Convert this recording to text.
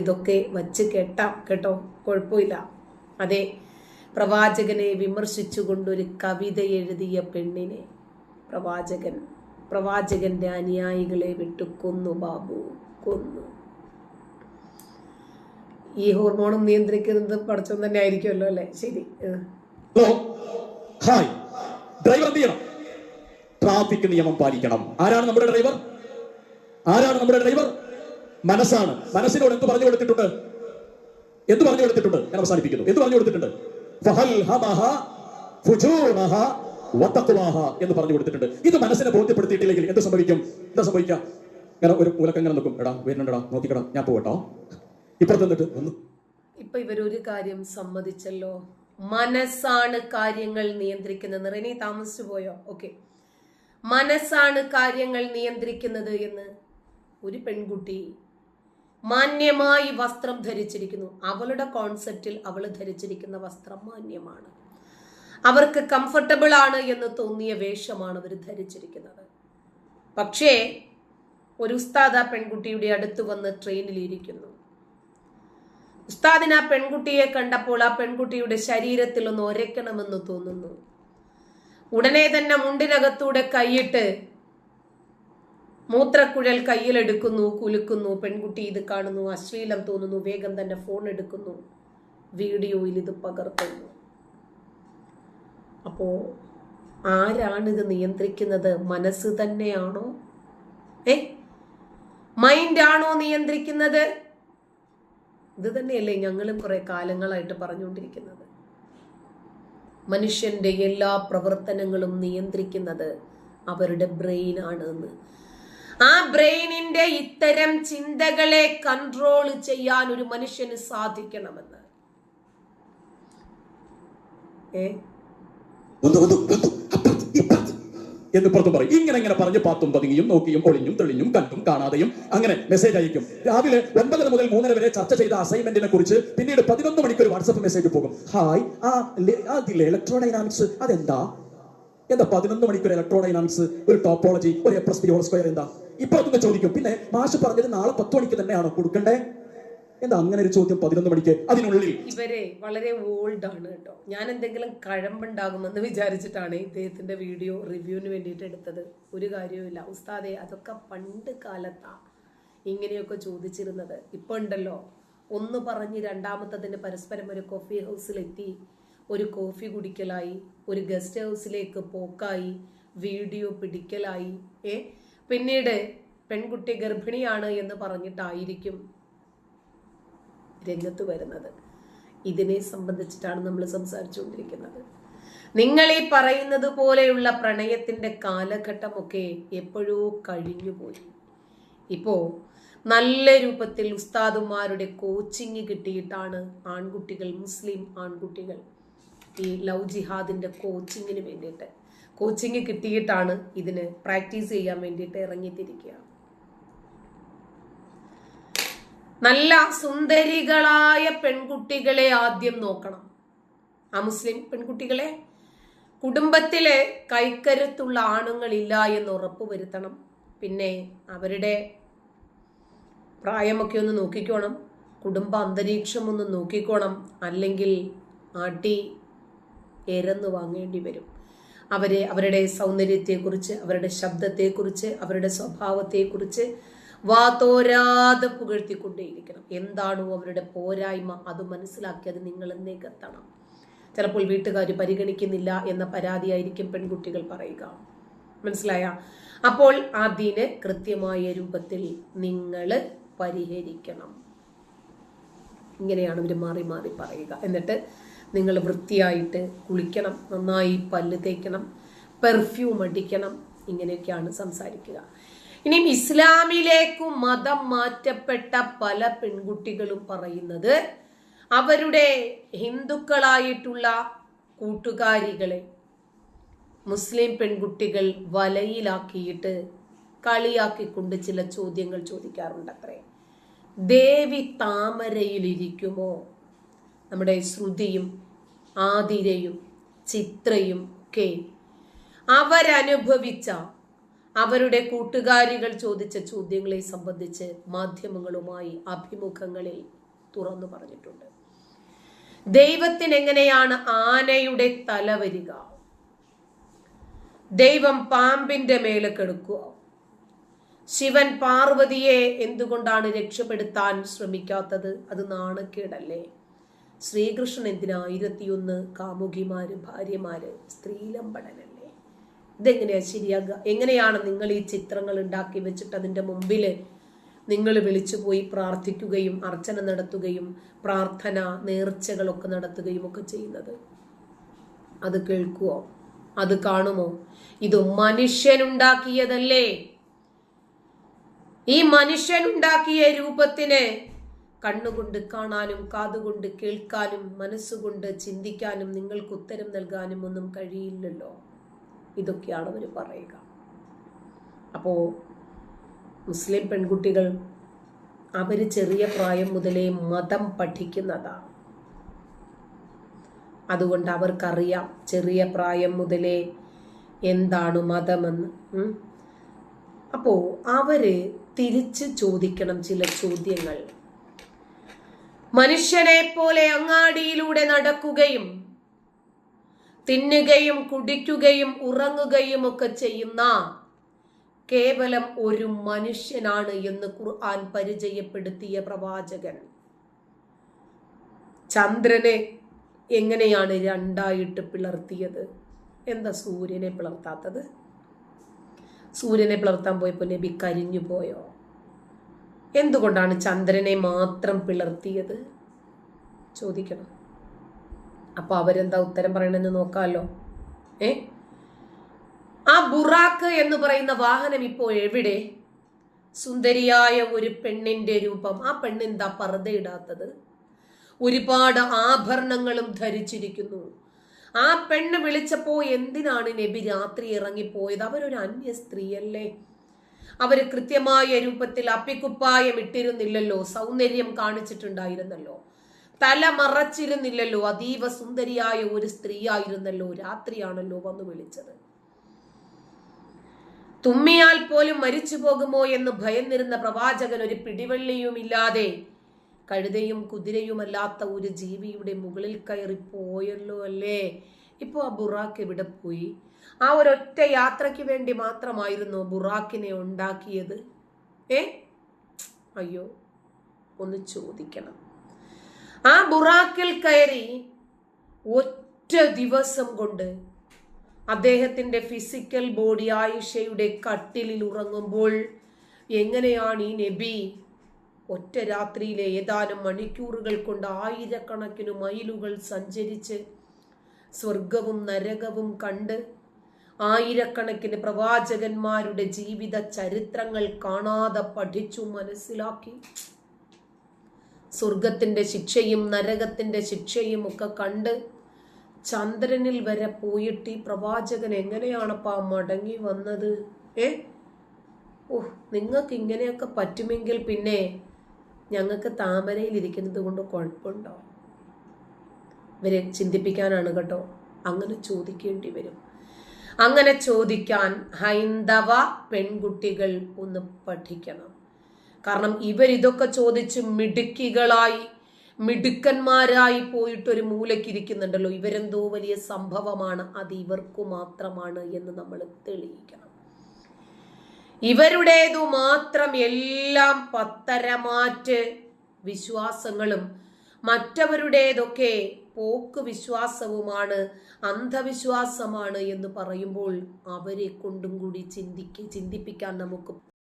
ഇതൊക്കെ വച്ച് കേട്ടാം കേട്ടോ? കുഴപ്പമില്ല. അതെ പ്രവാചകനെ വിമർശിച്ചുകൊണ്ടൊരു കവിത എഴുതിയ പെണ്ണിനെ പ്രവാചകൻ പ്രവാചകന്റെ അനുയായികളെ വിട്ടു കൊന്നു ബാബു കൊന്നു. ഈ ഹോർമോണും നിയന്ത്രിക്കുന്നത് പഠിച്ചോൻ തന്നെ ആയിരിക്കുമല്ലോ അല്ലെ? ശരി ഡ്രൈവർ ട്രാഫിക് നിയമം പാലിക്കണം. ആരാണ് നമ്മുടെ ഡ്രൈവർ ആരാണ് നമ്മുടെ ഡ്രൈവർ മനസ്സാണ്. മനസ്സിനോട് എന്ത് പറഞ്ഞു കൊടുത്തിട്ടുണ്ട്? എന്ത് പറഞ്ഞു കൊടുത്തിട്ടുണ്ട്? ഞാൻ അവസാനിപ്പിക്കുന്നു. എന്ത് പറഞ്ഞു കൊടുത്തിട്ടുണ്ട്? എന്ന് പറഞ്ഞു കൊടുത്തിട്ടുണ്ട്. ഇത് മനസ്സിനെ ബോധ്യപ്പെടുത്തിയിട്ടില്ലെങ്കിൽ എന്ത് സംഭവിക്കും? എന്താ സംഭവിക്കാം ഇങ്ങനെ ഒരു മൂലക്കങ്ങനെ നോക്കും എടാ വരുന്നുണ്ടടാ നോക്കിക്കടാ ഞാൻ പോകട്ടോ ഇപ്പുറത്ത് എന്നിട്ട് ഒന്ന് ഇപ്പൊ ഇവരൊരു കാര്യം സമ്മതിച്ചല്ലോ. മനസ്സാണ് കാര്യങ്ങൾ നിയന്ത്രിക്കുന്നത് റെനി താമസിച്ചു പോയോ? ഓക്കെ. മനസ്സാണ് കാര്യങ്ങൾ നിയന്ത്രിക്കുന്നത് എന്ന് ഒരു പെൺകുട്ടി മാന്യമായി വസ്ത്രം ധരിച്ചിരിക്കുന്നു. അവളുടെ കോൺസെപ്റ്റിൽ അവൾ ധരിച്ചിരിക്കുന്ന വസ്ത്രം മാന്യമാണ്. അവർക്ക് കംഫർട്ടബിൾ ആണ് എന്ന് തോന്നിയ വേഷമാണ് അവർ ധരിച്ചിരിക്കുന്നത്. പക്ഷേ ഒരു ഉസ്താദ് ആ പെൺകുട്ടിയുടെ അടുത്ത് വന്ന് ട്രെയിനിൽ ഇരിക്കുന്നു. ഉസ്താദിന് ആ പെൺകുട്ടിയെ കണ്ടപ്പോൾ ആ പെൺകുട്ടിയുടെ ശരീരത്തിൽ ഒന്ന് ഒരയ്ക്കണമെന്ന് തോന്നുന്നു. ഉടനെ തന്നെ മുണ്ടിനകത്തൂടെ കൈയിട്ട് മൂത്രക്കുഴൽ കയ്യിലെടുക്കുന്നു കുലുക്കുന്നു പെൺകുട്ടി ഇത് കാണുന്നു അശ്ലീലം തോന്നുന്നു വേഗം തന്നെ ഫോൺ എടുക്കുന്നു വീഡിയോയിൽ ഇത് പകർത്തുന്നു. അപ്പോ ആരാണിത് നിയന്ത്രിക്കുന്നത്? മനസ്സ് തന്നെയാണോ? ഏ? മൈൻഡാണോ നിയന്ത്രിക്കുന്നത്? ഇത് തന്നെയല്ലേ ഞങ്ങളും കുറെ കാലങ്ങളായിട്ട് പറഞ്ഞുകൊണ്ടിരിക്കുന്നത്. മനുഷ്യന്റെ എല്ലാ പ്രവർത്തനങ്ങളും നിയന്ത്രിക്കുന്നത് അവരുടെ ബ്രെയിനാണ് എന്ന് ആ ബ്രെയിനിന്റെ ഇത്തരം ചിന്തകളെ കൺട്രോൾ ചെയ്യാൻ ഒരു മനുഷ്യന് സാധിക്കണമെന്ന്. എന്ന് പുറത്തും പറയും. ഇങ്ങനെ ഇങ്ങനെ പറഞ്ഞ് പാത്തും പതുങ്ങിയും നോക്കിയും ഒളിഞ്ഞും തെളിഞ്ഞും കണ്ടും കാണാതെയും അങ്ങനെ മെസ്സേജ് അയക്കും. രാവിലെ ഒൻപതര മുതൽ മൂന്നര വരെ ചർച്ച ചെയ്ത അസൈൻമെന്റിനെ കുറിച്ച് പിന്നീട് പതിനൊന്ന് ഒരു വാട്സപ്പ് മെസ്സേജ് പോകും. ഹായ് ആ അതിലെ ഇലക്ട്രോഡൈനാമിക്സ് അതെന്താ? എന്താ പതിനൊന്ന് മണിക്കൂർ ഇലക്ട്രോഡൈനാമിക്സ് ഒരു ടോപ്പോളജി ഒരു A plus B whole square എന്താ? ഇപ്പുറത്തുനിന്ന് ചോദിക്കും. പിന്നെ മാഷ് പറഞ്ഞത് നാളെ പത്ത് മണിക്ക് തന്നെയാണോ കൊടുക്കണ്ടേ? എന്താ അങ്ങനെ ഒരു ചോദ്യം പതിനൊന്ന് മണിക്ക് അതിനുള്ളിൽ? ഇവരെ വളരെ ഓൾഡ് ആണ് കേട്ടോ. ഞാൻ എന്തെങ്കിലും കഴമ്പുണ്ടാകുമെന്ന് വിചാരിച്ചിട്ടാണ് ഇദ്ദേഹത്തിന്റെ വീഡിയോ റിവ്യൂവിന് വേണ്ടിയിട്ട് എടുത്തത്. ഒരു കാര്യവുമില്ല. ഉസ്താദെ അതൊക്കെ പണ്ട് കാലത്താ ഇങ്ങനെയൊക്കെ ചോദിച്ചിരുന്നത്. ഇപ്പൊ ഉണ്ടല്ലോ. ഒന്ന് പറഞ്ഞ് രണ്ടാമത്തതിന് പരസ്പരം ഒരു കോഫി ഹൗസിലെത്തി ഒരു കോഫി കുടിക്കലായി ഒരു ഗസ്റ്റ് ഹൗസിലേക്ക് പോക്കായി വീഡിയോ പിടിക്കലായി ഏ? പിന്നീട് പെൺകുട്ടി ഗർഭിണിയാണ് എന്ന് പറഞ്ഞിട്ടായിരിക്കും രംഗത്ത് വരുന്നത്. ഇതിനെ സംബന്ധിച്ചിട്ടാണ് നമ്മൾ സംസാരിച്ചുകൊണ്ടിരിക്കുന്നത്. നിങ്ങൾ ഈ പറയുന്നത് പോലെയുള്ള പ്രണയത്തിന്റെ കാലഘട്ടമൊക്കെ എപ്പോഴോ കഴിഞ്ഞുപോയി ഇപ്പോ നല്ല രൂപത്തിൽ ഉസ്താദുമാരുടെ കോച്ചിങ് കിട്ടിയിട്ടാണ് ആൺകുട്ടികൾ മുസ്ലിം ആൺകുട്ടികൾ ഈ ലവ് ജിഹാദിന്റെ കോച്ചിങ്ങിന് വേണ്ടിയിട്ട്. കോച്ചിങ് കിട്ടിയിട്ടാണ് ഇതിന് പ്രാക്ടീസ് ചെയ്യാൻ വേണ്ടിയിട്ട് ഇറങ്ങിത്തിരിക്കുക. നല്ല സുന്ദരികളായ പെൺകുട്ടികളെ ആദ്യം നോക്കണം. ആ മുസ്ലിം പെൺകുട്ടികളെ കുടുംബത്തിലെ കൈക്കരുത്തുള്ള ആണുങ്ങളില്ല എന്ന് ഉറപ്പ് വരുത്തണം. പിന്നെ അവരുടെ പ്രായമൊക്കെ ഒന്ന് നോക്കിക്കോണം. കുടുംബ അന്തരീക്ഷം ഒന്ന് നോക്കിക്കോണം. അല്ലെങ്കിൽ ആട്ടി എരന്ന് വാങ്ങേണ്ടി വരും. അവരെ അവരുടെ സൗന്ദര്യത്തെക്കുറിച്ച് അവരുടെ ശബ്ദത്തെക്കുറിച്ച് അവരുടെ സ്വഭാവത്തെക്കുറിച്ച് വാതോരാതെ പുകഴ്ത്തിക്കൊണ്ടേയിരിക്കണം. എന്താണോ അവരുടെ പോരായ്മ അത് മനസ്സിലാക്കി അത് നിങ്ങൾ നികത്തണം. ചിലപ്പോൾ വീട്ടുകാർ പരിഗണിക്കുന്നില്ല എന്ന പരാതിയായിരിക്കും പെൺകുട്ടികൾ പറയുക. മനസ്സിലായ? അപ്പോൾ അതിന് കൃത്യമായ രൂപത്തിൽ നിങ്ങൾ പരിഹരിക്കണം. ഇങ്ങനെയാണ് ഇവർ മാറി മാറി പറയുക. എന്നിട്ട് നിങ്ങൾ വൃത്തിയായിട്ട് കുളിക്കണം നന്നായി പല്ല് തേക്കണം പെർഫ്യൂം അടിക്കണം ഇങ്ങനെയൊക്കെയാണ് സംസാരിക്കുക. ഇനിയും ഇസ്ലാമിലേക്കും മതം മാറ്റപ്പെട്ട പല പെൺകുട്ടികളും പറയുന്നത് അവരുടെ ഹിന്ദുക്കളായിട്ടുള്ള കൂട്ടുകാരികളെ മുസ്ലിം പെൺകുട്ടികൾ വലയിലാക്കിയിട്ട് കളിയാക്കിക്കൊണ്ട് ചില ചോദ്യങ്ങൾ ചോദിക്കാറുണ്ട് അത്രേ ദേവി താമരയിലിരിക്കുമോ? നമ്മുടെ ശ്രുതിയും ആതിരയും ചിത്രയും ഒക്കെ. അവരനുഭവിച്ച അവരുടെ കൂട്ടുകാരികൾ ചോദിച്ച ചോദ്യങ്ങളെ സംബന്ധിച്ച് മാധ്യമങ്ങളുമായി അഭിമുഖങ്ങളിൽ തുറന്നു പറഞ്ഞിട്ടുണ്ട്. ദൈവത്തിന് എങ്ങനെയാണ് ആനയുടെ തല വരിക? ദൈവം പാമ്പിന്റെ മേലെ കെടുക്കുക. ശിവൻ പാർവതിയെ എന്തുകൊണ്ടാണ് രക്ഷപ്പെടുത്താൻ ശ്രമിക്കാത്തത്? അത് നാണക്കേടല്ലേ? ശ്രീകൃഷ്ണൻ എന്തിനാ ആയിരത്തിയൊന്ന് കാമുകിമാര് ഭാര്യമാര് സ്ത്രീലമ്പടനല്ലേ? ഇതെങ്ങനെയാ ശരിയാകുക? എങ്ങനെയാണ് നിങ്ങൾ ഈ ചിത്രങ്ങൾ ഉണ്ടാക്കി വെച്ചിട്ട് അതിന്റെ മുമ്പിൽ നിങ്ങൾ വിളിച്ചു പോയി പ്രാർത്ഥിക്കുകയും അർച്ചന നടത്തുകയും പ്രാർത്ഥന നേർച്ചകളൊക്കെ നടത്തുകയും ഒക്കെ ചെയ്യുന്നത്? അത് കേൾക്കുമോ അത് കാണുമോ? ഇത് മനുഷ്യനുണ്ടാക്കിയതല്ലേ? ഈ മനുഷ്യനുണ്ടാക്കിയ രൂപത്തിന് കണ്ണുകൊണ്ട് കാണാനും കാതുകൊണ്ട് കേൾക്കാനും മനസ്സുകൊണ്ട് ചിന്തിക്കാനും നിങ്ങൾക്ക് ഉത്തരം നൽകാനും ഒന്നും കഴിയില്ലല്ലോ. ഇതൊക്കെയാണ് അവർ പറയുക. അപ്പോൾ മുസ്ലിം പെൺകുട്ടികൾ അവർ ചെറിയ പ്രായം മുതലേ മതം പഠിക്കുന്നതാണ്. അതുകൊണ്ട് അവർക്കറിയാം ചെറിയ പ്രായം മുതലേ എന്താണ് മതമെന്ന്. അപ്പോൾ അപ്പോ അവർ തിരിച്ച് ചോദിക്കണം ചില ചോദ്യങ്ങൾ. മനുഷ്യനെ പോലെ അങ്ങാടിയിലൂടെ നടക്കുകയും തിന്നുകയും കുടിക്കുകയും ഉറങ്ങുകയും ഒക്കെ ചെയ്യുന്ന കേവലം ഒരു മനുഷ്യനാണ് എന്ന് ഖുർആൻ പരിചയപ്പെടുത്തിയ പ്രവാചകൻ. ചന്ദ്രനെ എങ്ങനെയാണ് രണ്ടായിട്ട് പിളർത്തിയത്? എന്താ സൂര്യനെ പിളർത്താത്തത്? സൂര്യനെ പിളർത്താൻ പോയപ്പോൾ നബി കരിഞ്ഞു പോയോ? എന്തുകൊണ്ടാണ് ചന്ദ്രനെ മാത്രം പിളർത്തിയത്? ചോദിക്കണം. അപ്പൊ അവരെന്താ ഉത്തരം പറയണമെന്ന് നോക്കാമല്ലോ ഏ? ആ ബുറാക്ക് എന്ന് പറയുന്ന വാഹനം ഇപ്പോൾ എവിടെ? സുന്ദരിയായ ഒരു പെണ്ണിന്റെ രൂപം. ആ പെണ്ണെന്താ പർദ്ദയിടാത്തത്? ഒരുപാട് ആഭരണങ്ങളും ധരിച്ചിരിക്കുന്നു. ആ പെണ്ണ് വിളിച്ചപ്പോ എന്തിനാണ് നബി രാത്രി ഇറങ്ങിപ്പോയത്? അവരൊരു അന്യ സ്ത്രീയല്ലേ അവർ കൃത്യമായ രൂപത്തിൽ അപ്പിക്കുപ്പായം ഇട്ടിരുന്നില്ലല്ലോ സൗന്ദര്യം കാണിച്ചിട്ടുണ്ടായിരുന്നല്ലോ. തല മറച്ചിരുന്നില്ലല്ലോ അതീവ സുന്ദരിയായ ഒരു സ്ത്രീയായിരുന്നല്ലോ രാത്രിയാണല്ലോ വന്നു വിളിച്ചത്. തുമ്മിയാൽ പോലും മരിച്ചു പോകുമോ എന്ന് ഭയന്നിരുന്ന പ്രവാചകൻ ഒരു പിടിവള്ളിയുമില്ലാതെ കഴുതയും കുതിരയുമല്ലാത്ത ഒരു ജീവിയുടെ മുകളിൽ കയറി പോയല്ലോ അല്ലേ? ഇപ്പോൾ ആ ബുറാക്ക് എവിടെ പോയി? ആ ഒരൊറ്റ യാത്രയ്ക്ക് വേണ്ടി മാത്രമായിരുന്നു ബുറാക്കിനെ ഉണ്ടാക്കിയത്. ഏ? അയ്യോ ഒന്ന് ചോദിക്കണം. ആ ബുറാക്കിൽ കയറി ഒറ്റ ദിവസം കൊണ്ട് അദ്ദേഹത്തിന്റെ ഫിസിക്കൽ ബോഡി ആയിഷയുടെ കട്ടിലിൽ ഉറങ്ങുമ്പോൾ എങ്ങനെയാണ് ഈ നബി ഒറ്റ രാത്രിയിലെ ഏതാനും മണിക്കൂറുകൾ കൊണ്ട് ആയിരക്കണക്കിന് മൈലുകൾ സഞ്ചരിച്ച് സ്വർഗവും നരകവും കണ്ട് ആയിരക്കണക്കിന് പ്രവാചകന്മാരുടെ ജീവിത ചരിത്രങ്ങൾ കാണാതെ പഠിച്ചു മനസ്സിലാക്കി. സ്വർഗത്തിന്റെ ശിക്ഷയും നരകത്തിന്റെ ശിക്ഷയും ഒക്കെ കണ്ട് ചന്ദ്രനിൽ വരെ പോയിട്ട് ഈ പ്രവാചകൻ എങ്ങനെയാണപ്പാ മടങ്ങി വന്നത്? ഏ? ഓഹ് നിങ്ങൾക്ക് ഇങ്ങനെയൊക്കെ പറ്റുമെങ്കിൽ പിന്നെ ഞങ്ങൾക്ക് താമരയിൽ ഇരിക്കുന്നത് കൊണ്ട് കുഴപ്പമുണ്ടോ? ഇവരെ ചിന്തിപ്പിക്കാനാണ് കേട്ടോ. അങ്ങനെ ചോദിക്കേണ്ടി വരും. അങ്ങനെ ചോദിക്കാൻ ഹൈന്ദവ പെൺകുട്ടികൾ ഒന്ന് പഠിക്കണം. കാരണം ഇവരിതൊക്കെ ചോദിച്ച് മിടുക്കികളായി മിടുക്കന്മാരായി പോയിട്ട് ഒരു മൂലക്കിരിക്കുന്നുണ്ടല്ലോ ഇവരെന്തോ വലിയ സംഭവമാണ് അത് ഇവർക്കു മാത്രമാണ് എന്ന് നമ്മൾ തെളിയിക്കണം. ഇവരുടേതു മാത്രം എല്ലാം പത്തരമാറ്റ് വിശ്വാസങ്ങളും മറ്റവരുടേതൊക്കെ പോക്ക് വിശ്വാസവുമാണ് അന്ധവിശ്വാസമാണ് എന്ന് പറയുമ്പോൾ അവരെ കൊണ്ടും കൂടി ചിന്തിക്ക് ചിന്തിപ്പിക്കാൻ നമുക്ക്